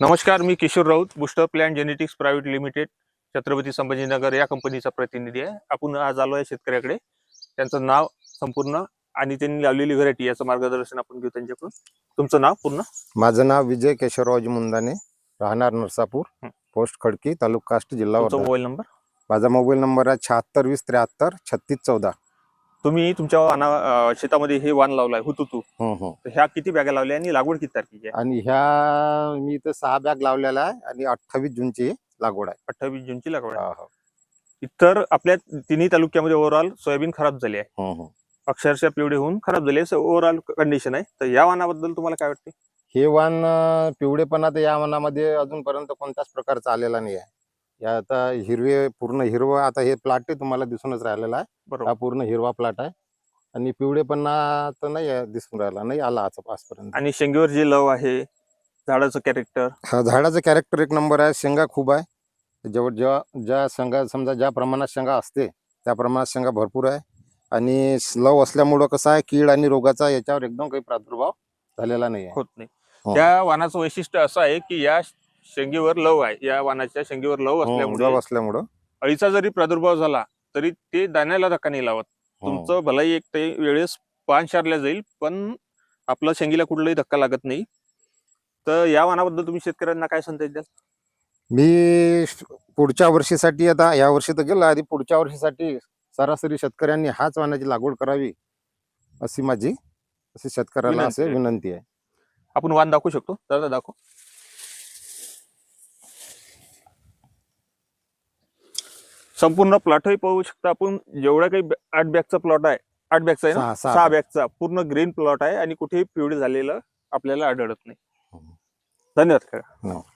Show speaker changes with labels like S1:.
S1: नमस्कार मी Kishor Raut booster plan genetics private limited Chhatrapati Sambhajinagar या कंपनीचा प्रतिनिधी आहे. आपण आज आलो आहे शेतकऱ्याकडे. त्यांचं नाव संपूर्ण आणि त्यांनी लावलेली व्हरायटी याचं मार्गदर्शन आपण घेऊ त्यांच्याकडून. तुमचं नाव पूर्ण?
S2: माझं नाव विजय केशवरावजी मुंदाने राहणार नरसापूर. पोस्ट खडकी तालुका काष्ट जिल्हा
S1: मोबाईल नंबर?
S2: माझा मोबाईल नंबर आहे शहात्तर वीस त्र्याहत्तर छत्तीस चौदा.
S1: तुम्ही तुमच्या वाना शेतामध्ये हे वाण लावलाय हुतुतू.
S2: हं, हं.
S1: तर ह्या किती बॅगा लावल्या आणि लागवड किती तारखेची आहे?
S2: आणि ह्या मी इथं सहा बॅग लावलेला आहे आणि अठ्ठावीस जूनची लागवड आहे.
S1: अठ्ठावीस जूनची लागवड आहे.
S2: हा, हा.
S1: इतर आपल्या तिन्ही तालुक्यामध्ये ओव्हरऑल सोयाबीन खराब झाली आहे.
S2: हं, हं.
S1: अक्षरशः पिवळे होऊन खराब झाली आहे. ओव्हरऑल कंडिशन आहे. तर या वाणाबद्दल तुम्हाला काय वाटते?
S2: हे वाण अं, पिवळेपणा तर या वनामध्ये अजूनपर्यंत कोणत्याच प्रकारचा आलेला नाही आहे. या आता हिरवे पूर्ण हिरवं आता हे प्लॉट तुम्हाला दिसूनच राहिलेला आहे. हा
S1: बरोबर
S2: पूर्ण हिरवा प्लॉट आहे. आणि पिवळेपणा तर नाही आहे, दिसून राहिला नाही आला आज आजपर्यंत.
S1: आणि शेंगेवर जे लव आहे झाडाचं कॅरेक्टर
S2: हा झाडाचं कॅरेक्टर एक नंबर आहे शेंगा खूप आहे. जेव्हा जेव्हा ज्या शेंगा समजा ज्या प्रमाणात शेंगा असते त्या प्रमाणात शेंगा भरपूर आहे. आणि लव असल्यामुळं कसं आहे कीड आणि रोगाचा याच्यावर एकदम काही प्रादुर्भाव झालेला नाही आहे.
S1: होत नाही.
S2: हो.
S1: त्या वाणाचं वैशिष्ट्य असं आहे की या शेंगेवर लव आहे. या वाणाच्या शेंगेवर लव
S2: हं,
S1: असल्यामुळे
S2: असल्यामुळं.
S1: अळीचा जरी प्रादुर्भाव झाला तरी ते दाण्याला धक्का नाही लावत.
S2: हं.
S1: तुमचं भलाही एक ते वेळेस पान शारल्या जाईल पण आपलं शेंगीला कुठलाही धक्का लागत नाही. तर या वाणाबद्दल तुम्ही शेतकऱ्यांना काय संदेश द्याल?
S2: मी पुढच्या वर्षीसाठी आता या वर्षी तर गेला आधी पुढच्या वर्षीसाठी सरासरी शेतकऱ्यांनी हाच वाणाची लागवड करावी अशी माझी अशी शेतकऱ्याला असे. विनंती आहे.
S1: आपण वाण दाखवू शकतो. दादा दाखव. संपूर्ण प्लॉटही पाहू शकता आपण. जेवढा काही आठ बॅगचा प्लॉट आहे आठ बॅगचा आहे ना?
S2: सहा
S1: बॅगचा पूर्ण ग्रीन प्लॉट आहे आणि कुठेही पिवळे झालेलं आपल्याला आढळत नाही.
S2: हम्म.
S1: धन्यवाद
S2: हो.